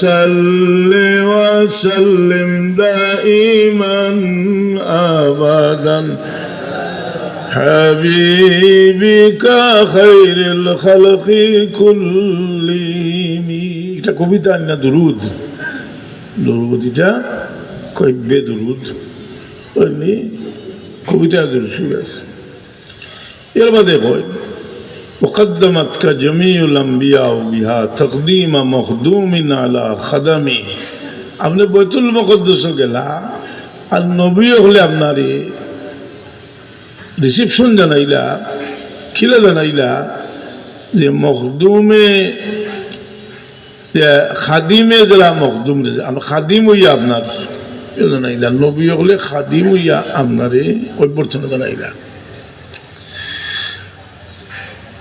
وصل وسلم دائما ابدا حبيبك خير الخلق كلهم এটা কবিতা না দুরুদ দুরুদ এটা কব্যে দুরুদ বুঝলি কবিতা দুরুদ শুরু আছে এর বাদে কয় وقدمتك جميع الأنبياء بها تقديم مخدوم على خدمه আপনি বৈতুল মকদ্দস গেলা আর নবী হলে আপনারে রিসিপশন জানাইলা খিলা জানাইলা যে মখদুমে যে খাদিমে যারা মখদুম আমরা খাদিম হইয়া আপনার এ জানাইলা নবী হলে খাদিম হইয়া আপনারে অভ্যর্থনা জানাইলা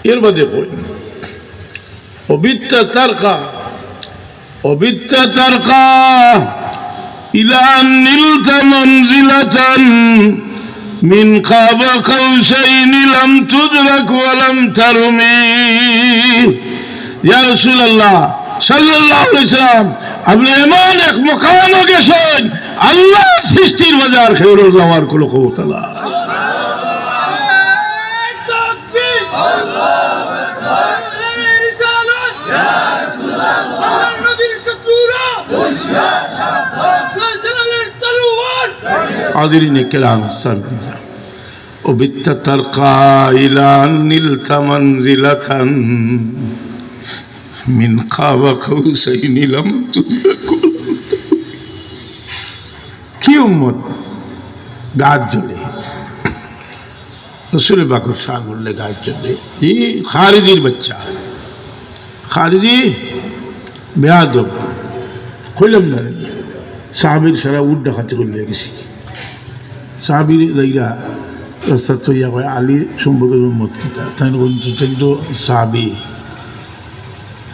এর বাদে কই অবিদ্যা তারকা অবিদ্যা তারকা ইলা নীলত মঞ্জিলাতান من قاب قوسين لم تدرك ولم ترمي يا رسول الله صلى الله عليه وسلم আপনি এমন এক মকামে গেছেন আল্লাহ সৃষ্টির বাজার খেরুল যাওয়ার কোনো ক্ষমতা حاضرين الكرام السامعين وبت ترقى إلى أن نلت منزلة من قاب قوسين لم تدرك কি উম্মত গাছ জ্বলে রসুল বাকর শাহ বললে গাছ জ্বলে ই খারিজির বাচ্চা খারিজি বেয়াদব কইলাম না রে। সাহাবির সারা উড ডাকাতি করলে গেছি সাহাবির লাইরা রাস্তা তৈয়া কয় আলী সম্পর্কে মত কিতা তাই বলছি তাই তো সাহাবি।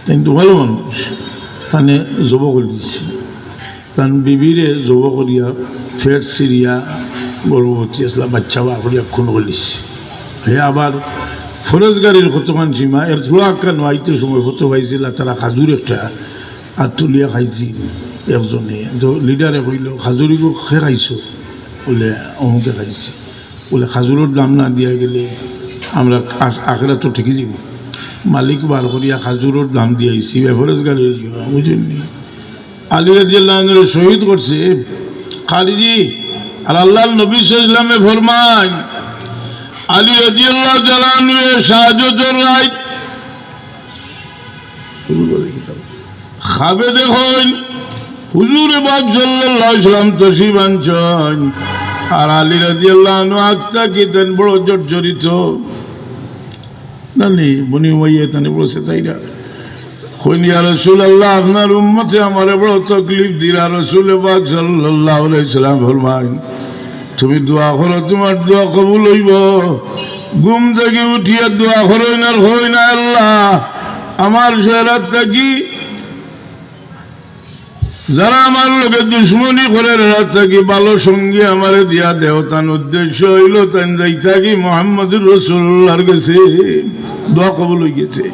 তাই তো ভালো মানুষ। তানে জব করে দিচ্ছে তান বিবিরে জব করিয়া ফের সিরিয়া, গর্ভবতী আসলা, বাচ্চা বা করে খুন দিচ্ছে হে আবার ফরজ গাড়ির কতক্ষণ সীমা, এর থোড়া কান আইতে সময় কত পাইছিল, তারা খাজুর একটা আর তুলিয়া খাইছি একজনে। তো লিডারে কইল খাজুরিকে খে খাইছো? বলে অমুকে খাইছে বলে খাজুরের দাম না দিয়া গেলে আমরা আখেরা তো ঠিকই দিব। মালিক বার করিয়া খাজুরের দাম দিয়েছি এভারেজ গাড়ির বুঝেননি আলী রাজিয়াল্লাহ শহীদ করছে। খালিজি আর আল্লাহ নবী ইসলামে ফরমান আলী রাজিয়াল্লাহ জালানু সাহায্য রায়। খাবে দেখুন হুজুর বাদ সাল্লাম আনছেন। আর আলী রাদিয়াল্লাহু আনহু আত্মা কি তেন বড় জর্জরিত। নানি, বনি তানে তাইরা কইন, ইয়া রাসূলুল্লাহ, আপনার উম্মতে আমারে বড় তকলিফ দিলা রাসূল বাদ সাল্লাল্লাহু আলাইহি ফরমান তুমি দোয়া করো, তোমার দোয়া কবুল হইব। ঘুম থেকে উঠিয়া দোয়া করো না হই না আল্লাহ। আমার শেরাত থাকি যারা আমার লোকে দুশ্মনী করে রাত থাকি, ভালো সঙ্গী আমারে দিয়া দেও। তার উদ্দেশ্য হইল তান যাই থাকি, মোহাম্মদুর রসুল্লাহর গেছে দোয়া কবল হয়ে গেছে।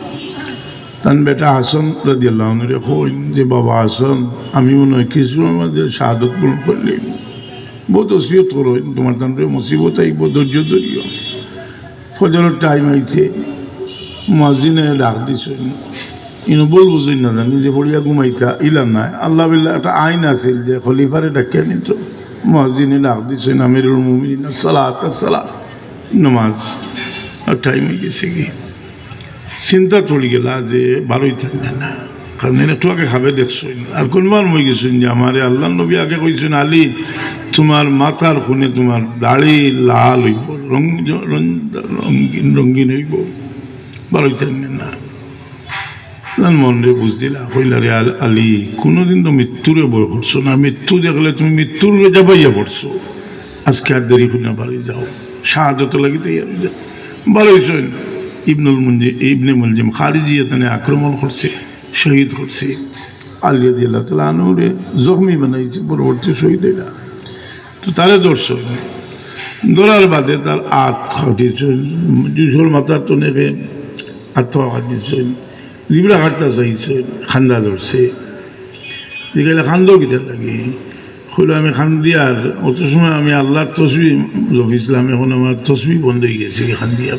তান বেটা হাসন রাজি আল্লাহ কইন যে, বাবা হাসন, আমি মনে হয় কিছু আমাদের শাহাদত পূরণ করলেন বহুত ওসিয়ত করো, তোমার তান মুসিবত আইব, ধৈর্য ধরিও। ফজরের টাইম আইছে। মসজিদে ডাক দিছেন ইনো বল বুঝুই না জানি যে পড়িয়া ঘুমাইতা, ইলাম নাই। আল্লাহ বিল্লাহ একটা আইন আছিল যে খলিফারে ডাকিয়া নিত। মসজিদে ডাক দিছেন আমিরুল মুমিন সালাত সালাত। নমাজ টাইম গেছে কি? চিন্তা চলি গেলা যে ভালোই থাকবে না কারণ একটু আগে খাবে দেখছেন আর কোনবার মই গেছেন যে আমার আল্লাহ নবী আগে কইছেন, আলী, তোমার মাথার খুনে তোমার দাড়ি লাল হইব রঙ রঙিন রঙিন হইব। ভালোই থাকবে না। তার মন রে বুঝদিলা কইলা রে আল- কোনোদিন তো মৃত্যুরে বই না। মৃত্যু দেখলে তুমি মৃত্যুর যাবাইয়া পড়ছো। আজকে আর দেরি না বাড়ি যাও। সাহায্যত লাগিতে যাও ভালো হয়েছে ইবনুল মুঞ্জি ইবনে মুলজিম খারিজি এখানে আক্রমণ করছে, শহীদ করছে। আলিয়া দিয়ে তালা আনুরে জখমি বানাইছে, পরবর্তী শহীদ এটা তো তারে দর্শক ধরার বাদে তার আত খাটিয়েছেন জুসর মাথার তো নেবে আত্মা খাটিয়েছেন লিবড়া হাঁটতে চাইছেন খান্দা ধরছে। জিজ্ঞাসা খান্দো কিতার লাগে। খুলে আমি খান দিয়ার অত সময় আমি আল্লাহর তসবি জফিসলাম এখন আমার তসবি বন্ধ হয়ে গেছে খান দিয়া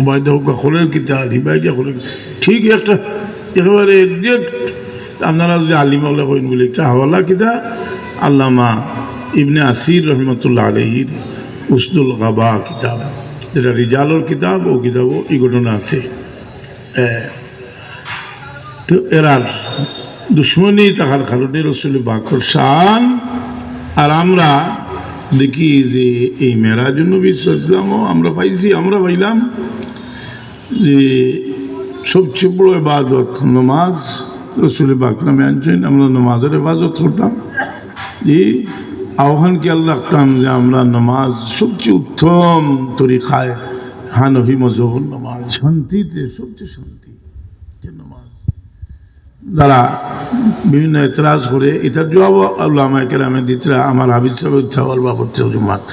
উবায়দা হোক খোলের কিতা হিবাইটা খোলের ঠিক একটা একেবারে আপনারা যদি আলিমাউল্লাহ করেন বলে, একটা হাওয়ালা কিতা আল্লামা ইবনে আসির রহমতুল্লাহ আলহির উসদুল গাবা কিতাব। যেটা রিজালোর কিতাব, ও কিতাবও এই ঘটনা আছে। তো এরার দুশ্মনী, তাহার কারণে রসুল বাকর শান। আর আমরা দেখি যে এই মেরাজ নবী ইসলামও আমরা পাইছি, আমরা পাইলাম যে সবচেয়ে বড় এবাদত নমাজ, রসুল বাকলামে আনছেন, আমরা নমাজের এবাদত করতাম। যে আহ্বানকে আল্লাহ রাখতাম যে আমরা নমাজ সবচেয়ে উত্তম তরিকায়, হানফি মজহবুল নমাজ, শান্তিতে সবচেয়ে শান্তি যে নমাজ। যারা বিভিন্ন এতরাজ করে এটার জবাব আল্লাহ আমাকে আমি দিতরা, আমার হাবিজ সাহেব ইচ্ছা বলবা করতে জুমাত।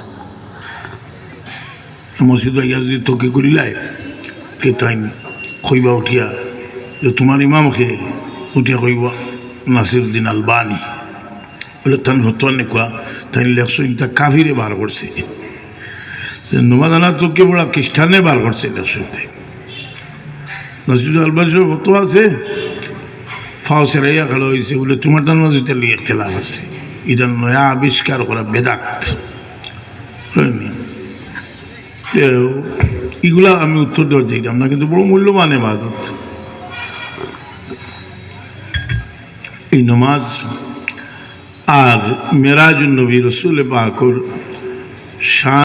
মসজিদ ভাইয়া যদি তোকে করিলাই, কে তাই কইবা উঠিয়া যে তোমার ইমামকে উঠিয়া কইবা নাসির উদ্দিন আলবানি। বলে, তান হতান নেকুয়া তাই লেখছো ইটা কাফিরে বার করছে। নোমাদানা তোকে বড় খ্রিস্টানে বার করছে লেখছোতে নাসির আলবানি হতো আছে। খেলা হয়েছে বলে তোমার তার আছে। নয়া আবিষ্কার করা বেদাত। এগুলা আমি উত্তর দেওয়া চাইতাম না, কিন্তু বড় মূল্যবান এবাদত এই নমাজ আর মেরাজ নবী রসুল পাকর শান